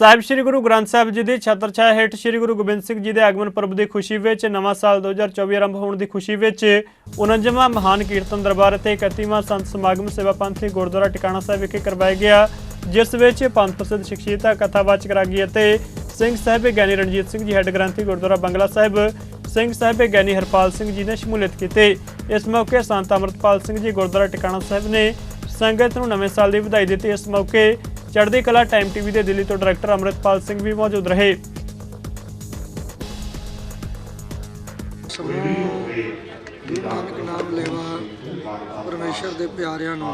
ਸਾਹਿਬ ਸ੍ਰੀ ਗੁਰੂ ਗ੍ਰੰਥ ਸਾਹਿਬ ਜੀ ਦੀ ਛਤਰ ਛਾਇਆ ਹੇਠ ਸ੍ਰੀ ਗੁਰੂ ਗੋਬਿੰਦ ਸਿੰਘ ਜੀ ਦੇ ਆਗਮਨ ਪਰਬ ਦੀ ਖੁਸ਼ੀ ਵਿੱਚ ਨਵਾਂ ਸਾਲ 2024 ਆਰੰਭ ਹੋਣ ਦੀ ਖੁਸ਼ੀ ਵਿੱਚ 49ਵਾਂ ਮਹਾਨ ਕੀਰਤਨ ਦਰਬਾਰ ਅਤੇ 31ਵਾਂ ਸੰਤ ਸਮਾਗਮ ਸੇਵਾ ਪੰਥੀ ਗੁਰਦੁਆਰਾ ਟਿਕਾਣਾ ਸਾਹਿਬ ਵਿਖੇ ਕਰਵਾਇਆ ਗਿਆ, ਜਿਸ ਵਿੱਚ ਪੰਥ ਪ੍ਰਸਿੱਧ ਸ਼ਖਸੀਅਤਾਂ, ਕਥਾਵਾਚਕ ਰਾਗੀ ਅਤੇ ਸਿੰਘ ਸਾਹਿਬ ਗਿਆਨੀ ਰਣਜੀਤ ਸਿੰਘ ਜੀ ਹੈੱਡ ਗ੍ਰੰਥੀ ਗੁਰਦੁਆਰਾ ਬੰਗਲਾ ਸਾਹਿਬ, ਸਿੰਘ ਸਾਹਿਬ ਗਿਆਨੀ ਹਰਪਾਲ ਸਿੰਘ ਜੀ ਨੇ ਸ਼ਮੂਲੀਅਤ ਕੀਤੀ। ਇਸ ਮੌਕੇ ਸੰਤ ਅਮਰਤਪਾਲ ਸਿੰਘ ਜੀ ਗੁਰਦੁਆਰਾ ਟਿਕਾਣਾ ਸਾਹਿਬ ਨੇ ਸੰਗਤ ਨੂੰ ਨਵੇਂ ਸਾਲ ਦੀ ਵਧਾਈ ਦਿੱਤੀ। ਇਸ ਮੌਕੇ ਚੜ੍ਹਦੀ ਕਲਾ ਟਾਈਮ ਟੀਵੀ ਦੇ ਦਿੱਲੀ ਤੋਂ ਡਾਇਰੈਕਟਰ ਅਮਰਿਤਪਾਲ ਸਿੰਘ ਵੀ ਮੌਜੂਦ ਰਹੇ। ਨਾਨਕ ਨਾਮ ਲੈਵਾ ਪਰਮੇਸ਼ਰ ਦੇ ਪਿਆਰਿਆਂ ਨੂੰ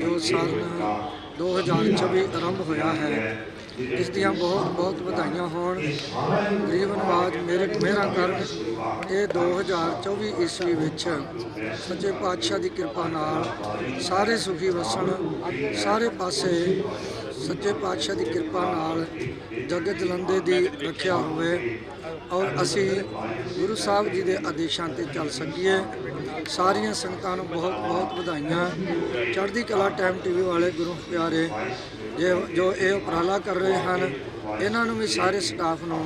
ਜੋ ਸਾਲ 2024 ਆਰੰਭ ਹੋਇਆ ਹੈ ਇਸ ਦੀਆਂ ਬਹੁਤ ਬਹੁਤ ਵਧਾਈਆਂ ਹੋਣ। ਗਰੀਬ ਨਵਾਜ ਮੇਰੇ, ਮੇਰਾ ਕਰ ਇਹ 2024 ਈਸਵੀ ਵਿੱਚ ਸੱਚੇ ਪਾਤਸ਼ਾਹ ਦੀ ਕਿਰਪਾ ਨਾਲ ਸਾਰੇ ਸੁਖੀ ਵਸਣ, ਸਾਰੇ ਪਾਸੇ ਸੱਚੇ ਪਾਤਸ਼ਾਹ ਦੀ ਕਿਰਪਾ ਨਾਲ ਜਗਤ ਜਲੰਦੇ ਦੀ ਰੱਖਿਆ ਹੋਵੇ ਔਰ ਅਸੀਂ ਗੁਰੂ ਸਾਹਿਬ ਜੀ ਦੇ ਆਦੇਸ਼ਾਂ ਤੇ ਚੱਲ ਸਕੀਏ। ਸਾਰੀਆਂ ਸੰਗਤਾਂ ਨੂੰ ਬਹੁਤ ਬਹੁਤ ਵਧਾਈਆਂ। ਚੜ੍ਹਦੀ ਕਲਾ ਟਾਈਮ ਟੀਵੀ ਵਾਲੇ ਗੁਰੂ ਪਿਆਰੇ ਜੇ ਜੋ ਇਹ ਉਪਰਾਲਾ ਕਰ ਰਹੇ ਹਨ, ਇਹਨਾਂ ਨੂੰ ਵੀ ਸਾਰੇ ਸਟਾਫ ਨੂੰ,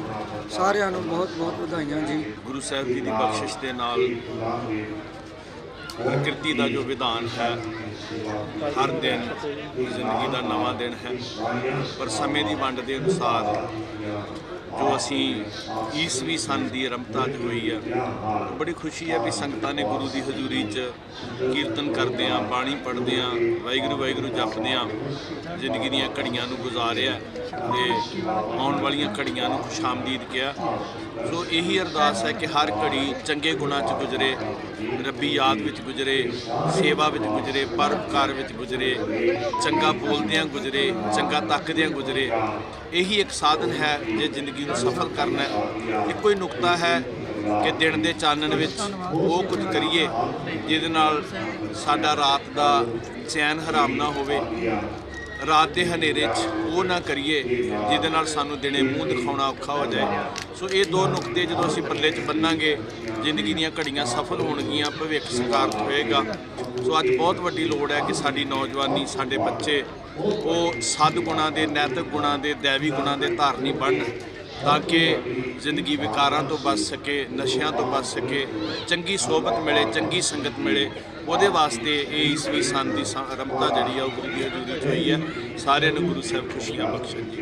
ਸਾਰਿਆਂ ਨੂੰ ਬਹੁਤ ਬਹੁਤ ਵਧਾਈਆਂ ਜੀ। ਗੁਰੂ ਸਾਹਿਬ ਜੀ ਦੀ ਬਖਸ਼ਿਸ਼ ਦੇ ਨਾਲ ਪ੍ਰਕਿਰਤੀ ਦਾ ਜੋ ਵਿਧਾਨ ਹੈ, ਹਰ ਦਿਨ ਜ਼ਿੰਦਗੀ ਦਾ ਨਵਾਂ ਦਿਨ ਹੈ। ਪਰ ਸਮੇਂ ਦੀ ਵੰਡ ਦੇ ਅਨੁਸਾਰ ਜੋ ਅਸੀਂ ਈਸਵੀ ਸਨ ਦੀ ਆਰੰਭਤਾ 'ਚ ਹੋਈ ਹੈ ਬੜੀ ਖੁਸ਼ੀ ਹੈ ਵੀ ਸੰਗਤਾਂ ਨੇ ਗੁਰੂ ਦੀ ਹਜ਼ੂਰੀ 'ਚ ਕੀਰਤਨ ਕਰਦੇ ਆਂ, ਬਾਣੀ ਪੜ੍ਹਦੇ ਆਂ, ਵਾਹਿਗੁਰੂ ਵਾਹਿਗੁਰੂ ਜਪਦੇ ਆਂ, ਜ਼ਿੰਦਗੀ ਦੀਆਂ ਘੜੀਆਂ ਨੂੰ ਗੁਜ਼ਾਰਿਆ ਤੇ ਆਉਣ ਵਾਲੀਆਂ ਘੜੀਆਂ ਨੂੰ ਖੁਸ਼ਾਮਦੀਦ ਕਿਹਾ। ਸੋ ਇਹੀ ਅਰਦਾਸ ਹੈ ਕਿ ਹਰ ਘੜੀ ਚੰਗੇ ਗੁਣਾਂ 'ਚ ਗੁਜ਼ਰੇ, ਰੱਬੀ ਯਾਦ ਵਿੱਚ ਗੁਜ਼ਰੇ, ਸੇਵਾ ਵਿੱਚ ਗੁਜ਼ਰੇ ਪਰਉਪਕਾਰ ਵਿੱਚ ਗੁਜ਼ਰੇ, ਚੰਗਾ ਬੋਲਦਿਆਂ ਗੁਜ਼ਰੇ, ਚੰਗਾ ਤੱਕਦਿਆਂ ਗੁਜ਼ਰੇ। ਇਹੀ ਇੱਕ ਸਾਧਨ ਹੈ ਜੇ ਜ਼ਿੰਦਗੀ ਨੂੰ ਸਫਲ ਕਰਨਾ ਹੈ। ਇੱਕੋ ਹੀ ਨੁਕਤਾ ਹੈ ਕਿ ਦਿਨ ਦੇ ਚਾਨਣ ਵਿੱਚ ਉਹ ਕੁਝ ਕਰੀਏ ਜਿਹਦੇ ਨਾਲ ਸਾਡਾ ਰਾਤ ਦਾ ਚੈਨ ਹਰਾਮ ਨਾ ਹੋਵੇ। ਰਾਤ ਦੇ ਹਨੇਰੇ 'ਚ ਉਹ ਨਾ ਕਰੀਏ, ਜਿਹਦੇ ਨਾਲ ਸਾਨੂੰ ਦਿਨੇ ਮੂੰਹ ਦਿਖਾਉਣਾ ਔਖਾ ਹੋ ਜਾਏ। ਸੋ ਇਹ ਦੋ ਨੁਕਤੇ ਜਦੋਂ ਅਸੀਂ ਪੱਲੇ 'ਚ ਬੰਨਾਂਗੇ, ਜ਼ਿੰਦਗੀ ਦੀਆਂ ਘੜੀਆਂ ਸਫਲ ਹੋਣਗੀਆਂ, ਭਵਿੱਖ ਸਕਾਰਤ ਹੋਏਗਾ। ਸੋ ਅੱਜ ਬਹੁਤ ਵੱਡੀ ਲੋੜ ਹੈ ਕਿ ਸਾਡੀ ਨੌਜਵਾਨੀ, ਸਾਡੇ ਬੱਚੇ ਉਹ ਸਦ ਗੁਣਾਂ ਦੇ, ਨੈਤਿਕ ਗੁਣਾਂ ਦੇ, ਦੇਵੀ ਗੁਣਾਂ ਦੇ ਧਾਰਨੀ ਬਣਨ, ਤਾਂ ਕਿ ਜ਼ਿੰਦਗੀ ਵਿਕਾਰਾਂ ਤੋਂ ਬਚ ਸਕੇ, ਨਸ਼ਿਆਂ ਤੋਂ ਬਚ ਸਕੇ, ਚੰਗੀ ਸੋਬਤ ਮਿਲੇ, ਚੰਗੀ ਸੰਗਤ ਮਿਲੇ। ਉਹਦੇ ਵਾਸਤੇ ਇਹ ਈਸਵੀ ਸੰਨ ਦੀ ਸ- ਜਿਹੜੀ ਆ ਉਹ ਗੁਰੂ ਦੀ ਹਜ਼ੂਰੀ 'ਚ ਹੋਈ ਹੈ ਸਾਰਿਆਂ ਨੂੰ ਗੁਰੂ ਸਾਹਿਬ ਖੁਸ਼ੀਆਂ ਬਖਸ਼ਣ ਜੀ।